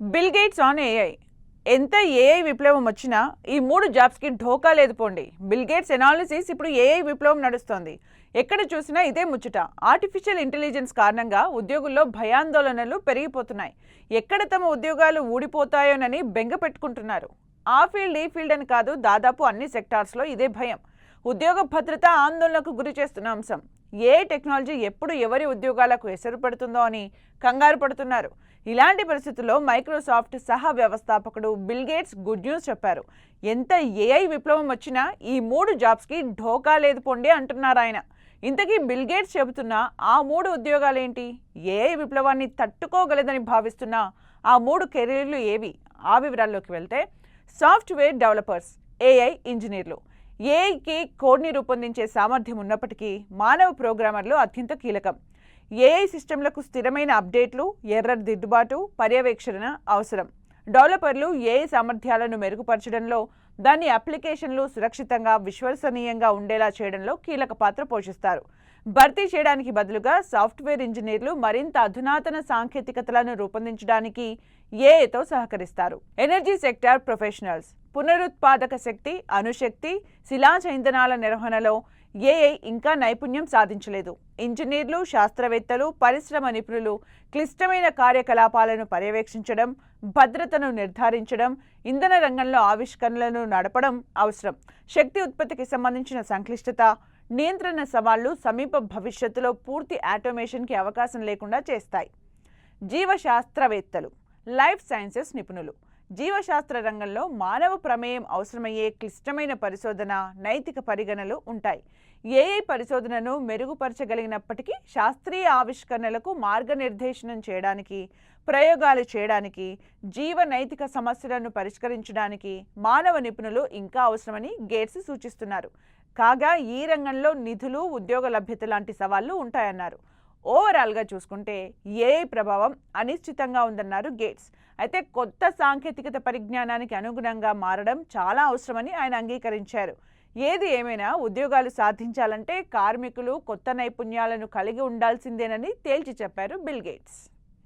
Bill Gates on AI ఎంత AI విప్లవం వచ్చినా ఈ మూడు జాబ్స్కి ఢోకా లేదు పోండి. బిల్ గేట్స్ ఎనాలిసిస్ ఇప్పుడు ఏఐ విప్లవం నడుస్తోంది. ఎక్కడ చూసినా ఇదే ముచ్చట. ఆర్టిఫిషియల్ ఇంటెలిజెన్స్ కారణంగా ఉద్యోగుల్లో భయాందోళనలు పెరిగిపోతున్నాయి. ఎక్కడ తమ ఉద్యోగాలు ఊడిపోతాయోనని బెంగ పెట్టుకుంటున్నారు. ఆ ఫీల్డ్ ఈ ఫీల్డ్ అని కాదు దాదాపు అన్ని సెక్టార్స్లో ఇదే భయం. ఉద్యోగ భద్రత ఆందోళనకు గురి చేస్తున్న అంశం. ఏ టెక్నాలజీ ఎప్పుడు ఎవరి ఉద్యోగాలకు ఎసరు పెడుతుందో అని కంగారు పడుతున్నారు. ఇలాంటి పరిస్థితుల్లో మైక్రోసాఫ్ట్ సహా వ్యవస్థాపకుడు బిల్ గేట్స్ గుడ్ న్యూస్ చెప్పారు. ఎంత ఏఐ విప్లవం వచ్చినా ఈ మూడు జాబ్స్కి ఢోకా లేదు పొండి అంటున్నారు ఆయన. ఇంతకీ బిల్గేట్స్ చెబుతున్న ఆ మూడు ఉద్యోగాలేంటి? ఏఐ విప్లవాన్ని తట్టుకోగలదని భావిస్తున్న ఆ మూడు కెరీర్లు ఏవి? ఆ వివరాల్లోకి వెళ్తే సాఫ్ట్వేర్ డెవలపర్స్ ఏఐ ఇంజనీర్లు. ఏఐకి కోడ్ని రూపొందించే సామర్థ్యం ఉన్నప్పటికీ మానవ ప్రోగ్రామర్లు అత్యంత కీలకం. ఏఐ సిస్టంలకు స్థిరమైన అప్డేట్లు ఎర్రర్ దిద్దుబాటు పర్యవేక్షణ అవసరం. డెవలపర్లు ఏఐ సామర్థ్యాలను మెరుగుపరచడంలో దాని అప్లికేషన్లు సురక్షితంగా విశ్వసనీయంగా ఉండేలా చేయడంలో కీలక పాత్ర పోషిస్తారు. భర్తీ చేయడానికి బదులుగా సాఫ్ట్వేర్ ఇంజనీర్లు మరింత అధునాతన సాంకేతికతలను రూపొందించడానికి ఏఐతో సహకరిస్తారు. ఎనర్జీ సెక్టార్ ప్రొఫెషనల్స్ పునరుత్పాదక శక్తి అణుశక్తి శిలాజ ఇంధనాల నిర్వహణలో ఏఐ ఇంకా నైపుణ్యం సాధించలేదు. ఇంజనీర్లు శాస్త్రవేత్తలు పరిశ్రమ నిపుణులు క్లిష్టమైన కార్యకలాపాలను పర్యవేక్షించడం భద్రతను నిర్ధారించడం ఇంధన రంగంలో ఆవిష్కరణలను నడపడం అవసరం. శక్తి ఉత్పత్తికి సంబంధించిన సంక్లిష్టత నియంత్రణ సవాళ్ళు సమీప భవిష్యత్తులో పూర్తి ఆటోమేషన్కి అవకాశం లేకుండా చేస్తాయి. జీవశాస్త్రవేత్తలు లైఫ్ సైన్సెస్ నిపుణులు. జీవశాస్త్ర రంగంలో మానవ ప్రమేయం అవసరమయ్యే క్లిష్టమైన పరిశోధన నైతిక పరిగణలు ఉంటాయి. ఏఐ పరిశోధనను మెరుగుపరచగలిగినప్పటికీ శాస్త్రీయ ఆవిష్కరణలకు మార్గనిర్దేశనం చేయడానికి ప్రయోగాలు చేయడానికి జీవ నైతిక సమస్యలను పరిష్కరించడానికి మానవ నిపుణులు ఇంకా అవసరమని గేట్స్ సూచిస్తున్నారు. కాగా ఈ రంగంలో నిధులు ఉద్యోగ లభ్యత లాంటి సవాళ్ళు ఉంటాయన్నారు. ఓవరాల్గా చూసుకుంటే ఏ ప్రభావం అనిశ్చితంగా ఉందన్నారు గేట్స్. అయితే కొత్త సాంకేతికత పరిజ్ఞానానికి అనుగుణంగా మారడం చాలా అవసరమని ఆయన అంగీకరించారు. ఏది ఏమైనా ఉద్యోగాలు సాధించాలంటే కార్మికులు కొత్త నైపుణ్యాలను కలిగి ఉండాల్సిందేనని తేల్చి చెప్పారు బిల్ గేట్స్.